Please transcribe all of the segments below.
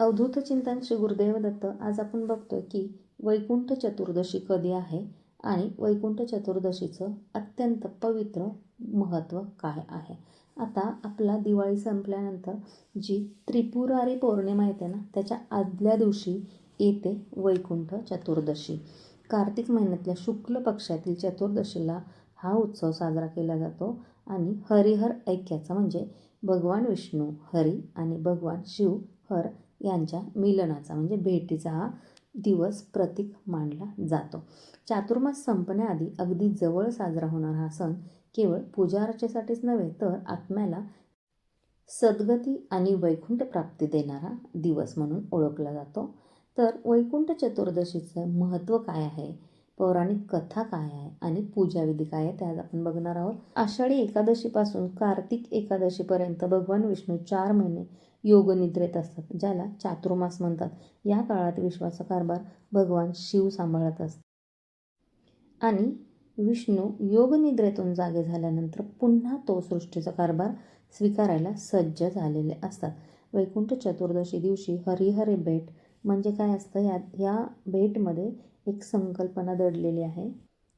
अवधूत चिंतन श्री गुरुदेव दत्त आज आपण बघतोय की वैकुंठ चतुर्दशी कधी आहे आणि वैकुंठ चतुर्दशीचं अत्यंत पवित्र महत्त्व काय आहे? आता आपला दिवाळी संपल्यानंतर जी त्रिपुरारी पौर्णिमा येते ना त्याच्या आदल्या दिवशी येते वैकुंठ चतुर्दशी. कार्तिक महिन्यातल्या शुक्ल पक्षातील चतुर्दशीला हा उत्सव साजरा केला जातो आणि हरिहर ऐक्याचा म्हणजे भगवान विष्णू हरी आणि भगवान शिव हर यांच्या मिलनाचा म्हणजे भेटीचा हा दिवस प्रतीक मानला जातो. चातुर्मास संपण्याआधी अगदी जवळ साजरा होणारा हा सण केवळ पूजा अर्चेसाठीच नव्हे तर आत्म्याला सद्गती आणि वैकुंठ प्राप्ती देणारा दिवस म्हणून ओळखला जातो. तर वैकुंठ चतुर्दशीचं महत्त्व काय आहे? पौराणिक कथा काय आहे आणि पूजाविधी काय आहे त्यात आपण बघणार आहोत. आषाढी एकादशीपासून कार्तिक एकादशीपर्यंत भगवान विष्णू चार महिने योगनिद्रेत असतात ज्याला चातुर्मास म्हणतात. या काळात विश्वाचा कारभार भगवान शिव सांभाळत असतात. आणि विष्णू योगनिद्रेतून जागे झाल्यानंतर पुन्हा तो सृष्टीचा कारभार स्वीकारायला सज्ज झालेले असतात. वैकुंठ चतुर्दशी दिवशी हरिहरे भेट म्हणजे काय असतं? या या भेटमध्ये एक संकल्पना दडलेली आहे.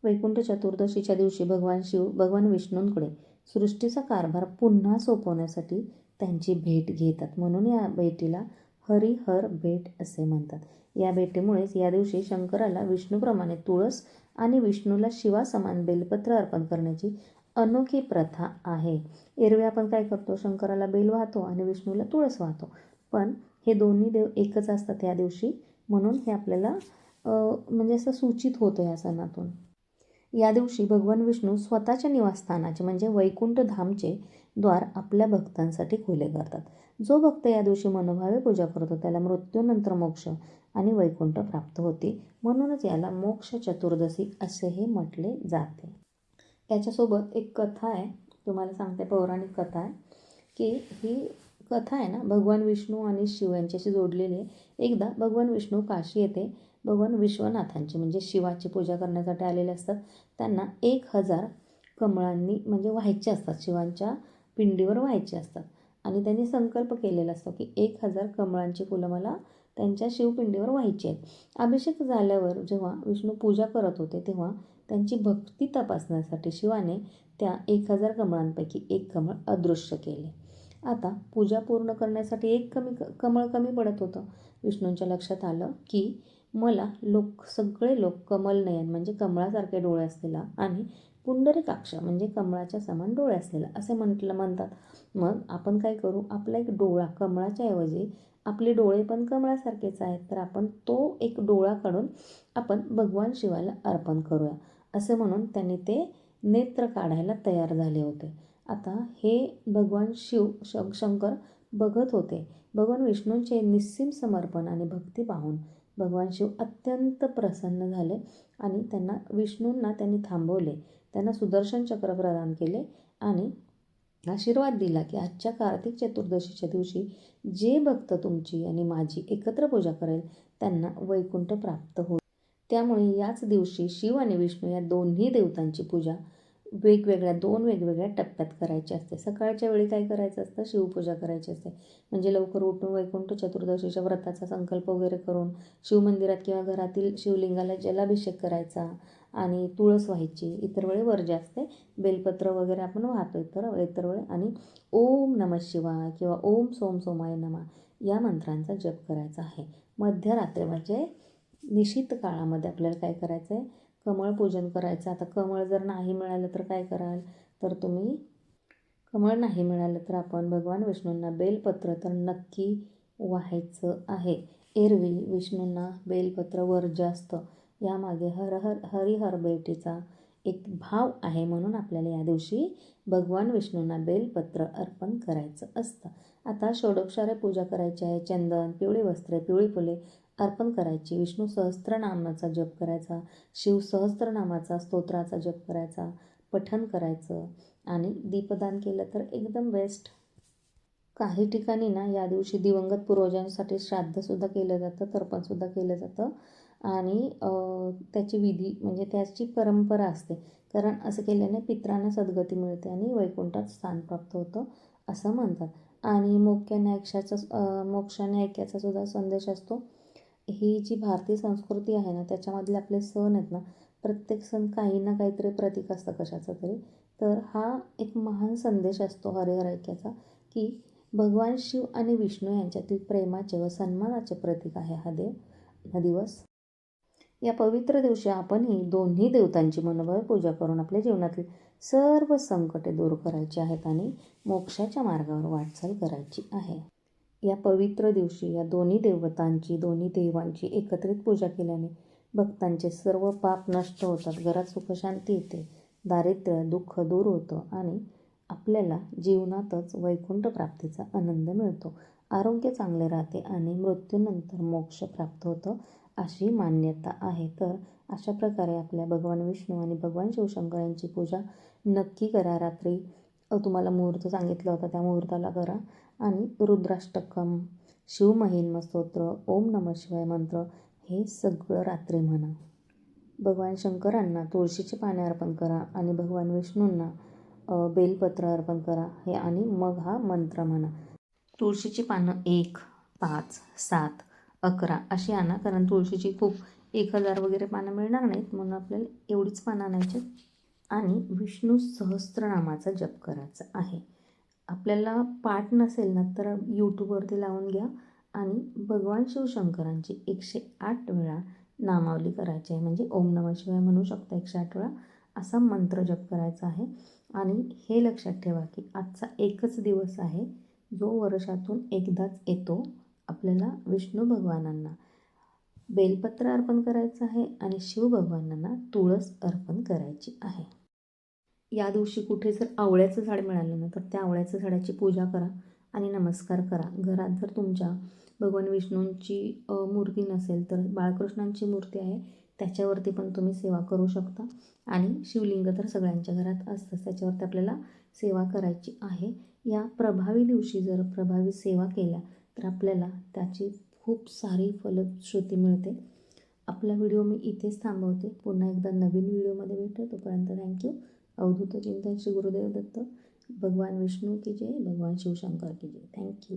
वैकुंठ चतुर्दशीच्या दिवशी भगवान शिव भगवान विष्णूंकडे सृष्टीचा कारभार पुन्हा सोपवण्यासाठी त्यांची भेट घेतात. म्हणून या भेटीला हरिहर भेट असे म्हणतात. या भेटीमुळेच या दिवशी शंकराला विष्णूप्रमाणे तुळस आणि विष्णूला शिवासमान बेलपत्र अर्पण करण्याची अनोखी प्रथा आहे. एरवी आपण काय करतो? शंकराला बेल वाहतो आणि विष्णूला तुळस वाहतो. पण हे दोन्ही देव एकच असतात या दिवशी. म्हणून हे आपल्याला म्हणजे असं सूचित होतं या सणातून. या दिवशी भगवान विष्णू स्वतःच्या निवासस्थानाचे म्हणजे वैकुंठ धामचे द्वार आपल्या भक्तांसाठी खुले करतात. जो भक्त या दिवशी मनोभावे पूजा करतो त्याला मृत्यूनंतर मोक्ष आणि वैकुंठ प्राप्त होते. म्हणूनच याला मोक्ष चतुर्दशी असेही म्हटले जाते. याच्यासोबत एक कथा आहे तुम्हाला सांगते पौराणिक कथा आहे की ही कथा आहे ना भगवान विष्णू आणि शिव यांच्याशी जोडलेली एकदा भगवान विष्णू काशी येथे भगवान विश्वनाथांची म्हणजे शिवाची पूजा करण्यासाठी आलेले असतात. त्यांना एक हजार कमळांनी म्हणजे व्हायचे असतात शिवांच्या पिंडीवर व्हायचे असतात. आणि त्यांनी संकल्प केलेला असतो की एक हजार कमळांची फुलं मला त्यांच्या शिवपिंडीवर व्हायची आहेत. अभिषेक झाल्यावर जेव्हा विष्णू पूजा करत होते तेव्हा त्यांची भक्ती तपासण्यासाठी शिवाने त्या एक हजार कमळांपैकी एक कमळ अदृश्य केले. आता पूजा पूर्ण करण्यासाठी एक कमी कमळ कमी पडत होतं. विष्णूंच्या लक्षात आलं की मला लोक सगळे लोक कमलनयन म्हणजे कमळासारखे डोळे असलेला आणि पुंडरीकाक्ष म्हणजे कमळाच्या समान डोळे असलेला असे म्हटलं म्हणतात. मग आपण काय करू? आपला एक डोळा कमळाच्या ऐवजी आपले डोळे पण कमळासारखेच आहेत तर आपण तो एक डोळा काढून आपण भगवान शिवाला अर्पण करूया असे म्हणून त्यांनी ते नेत्र काढायला तयार झाले होते. आता हे भगवान शिव श शंकर बघत होते. भगवान विष्णूंचे निस्सीम समर्पण आणि भक्ती पाहून भगवान शिव अत्यंत प्रसन्न झाले आणि त्यांना विष्णूंना त्यांनी थांबवले. त्यांना सुदर्शन चक्र प्रदान केले आणि आशीर्वाद दिला की आजच्या कार्तिक चतुर्दशीच्या दिवशी जे भक्त तुमची आणि माझी एकत्र पूजा करेल त्यांना वैकुंठ प्राप्त होईल. त्यामुळे याच दिवशी शिव आणि विष्णू या दोन्ही देवतांची पूजा वेगवेगळ्या दोन वेगवेगळ्या टप्प्यात करायची असते. सकाळच्या वेळी काय करायचं असतं? शिवपूजा करायची असते. म्हणजे लवकर उठून वैकुंठ चतुर्दशीच्या व्रताचा संकल्प वगैरे करून शिवमंदिरात किंवा घरातील शिवलिंगाला जलाभिषेक करायचा आणि तुळस व्हायची. इतर वेळी वर्ज असते बेलपत्र वगैरे आपण वाहतो इतर इतर वेळी आणि ओम नम शिवाय किंवा ओम सोम सोमाय नमा या मंत्रांचा जप करायचा आहे. मध्यरात्री म्हणजे निशित काळामध्ये आपल्याला काय करायचं आहे कमळ पूजन करायचं. आता कमळ जर नाही मिळालं तर काय कराल? तर तुम्ही कमळ नाही मिळालं तर आपण भगवान विष्णूंना बेलपत्र तर नक्की व्हायचं आहे. एरवी विष्णूंना बेलपत्र वर्ज्य असतं यामागे हर हर हरिहर बेटीचा एक भाव आहे म्हणून आपल्याला या दिवशी भगवान विष्णूंना बेलपत्र अर्पण करायचं असतं. आता षोडोक्षारे पूजा करायची आहे. चंदन पिवळी वस्त्रे पिवळी फुले अर्पण करायची. विष्णू सहस्त्रनामाचा जप करायचा. शिव सहस्त्रनामाचा स्तोत्राचा जप करायचा. पठन करायचं. आणि दीपदान केलं तर एकदम बेस्ट काही ठिकाणी ना या दिवशी दिवंगत पूर्वजांसाठी श्राद्धसुद्धा केलं जातं तर्पणसुद्धा केलं जातं. आणि त्याची विधी म्हणजे त्याची परंपरा असते. कारण असं केल्याने पित्रांना सद्गती मिळते आणि वैकुंठात स्थान प्राप्त होतं असं म्हणतात. आणि मोक्याने ऐक्षाचा मोक्षाने ऐक्याचा सुद्धा संदेश असतो. ही जी भारतीय संस्कृती आहे ना त्याच्यामधले आपले सण आहेत ना प्रत्येक सण काही ना काहीतरी प्रतीक असतं कशाचं तरी. तर हा एक महान संदेश असतो हरिहर ऐक्याचा की भगवान शिव आणि विष्णू यांच्यातील प्रेमाचे व सन्मानाचे प्रतीक आहे हा देव हा दिवस. या पवित्र दिवशी आपणही दोन्ही देवतांची मनोभावे पूजा करून आपल्या जीवनातील सर्व संकटे दूर करायची आहेत आणि मोक्षाच्या मार्गावर वाटचाल करायची आहे. या पवित्र दिवशी या दोन्ही देवतांची दोन्ही देवांची एकत्रित पूजा केल्याने भक्तांचे सर्व पाप नष्ट होतात. घरात सुखशांती येते दारिद्र्य दुःख दूर होतं आणि आपल्याला जीवनातच वैकुंठ प्राप्तीचा आनंद मिळतो. आरोग्य चांगले राहते आणि मृत्यूनंतर मोक्ष प्राप्त होतं अशी मान्यता आहे. तर अशा प्रकारे आपल्या भगवान विष्णू आणि भगवान शिवशंकर यांची पूजा नक्की करा. रात्री तुम्हाला मुहूर्त सांगितला होता त्या मुहूर्ताला करा. आणि रुद्राष्टकम शिवमहिन्म स्तोत्र ओम नम शिवाय मंत्र हे सगळं रात्री म्हणा. भगवान शंकरांना तुळशीची पाने अर्पण करा आणि भगवान विष्णूंना बेलपत्र अर्पण करा. हे आणि मग हा मंत्र म्हणा. तुळशीची पानं एक पाच सात अकरा अशी आणा. कारण तुळशीची खूप एक हजार वगैरे पानं मिळणार नाहीत. म्हणून आपल्याला एवढीच पानं आणायची आणि विष्णू सहस्त्रनामाचा जप करायचा आहे. आपल्याला पाठ नसेल ना तर यूट्यूबवरती लावून घ्या आणि भगवान शिवशंकरांची एकशे आठ वेळा नामावली करायची आहे. म्हणजे ओम नम शिवाय म्हणू शकता एकशे आठ वेळा असा मंत्र जप करायचा आहे. आणि हे लक्षात ठेवा की आजचा एकच दिवस आहे. जो वर्षातून एकदाच येतो आपल्याला विष्णू भगवानांना. बेलपत्र अर्पण करायचं आहे आणि शिव भगवानांना तुळस अर्पण करायची आहे. या दिवशी कुठे जर आवळ्याचं झाड मिळालं ना तर त्या आवळ्याच्या झाडाची पूजा करा आणि नमस्कार करा. घरात जर तुमच्या भगवान विष्णूंची मूर्ती नसेल तर बाळकृष्णांची मूर्ती आहे त्याच्यावरती पण तुम्ही सेवा करू शकता. आणि शिवलिंग तर सगळ्यांच्या घरात असतंच त्याच्यावरती आपल्याला सेवा करायची आहे. या प्रभावी दिवशी जर प्रभावी सेवा केल्या तर आपल्याला त्याची खूप सारी फलश्रुती मिळते. आपला व्हिडिओ मी इथेच थांबवते. पुन्हा एकदा नवीन व्हिडिओमध्ये भेटतो तोपर्यंत थँक्यू अवधूत चिंतन श्री गुरुदेव दत्त. भगवान विष्णू की जय भगवान शिवशंकर की जय. थँक्यू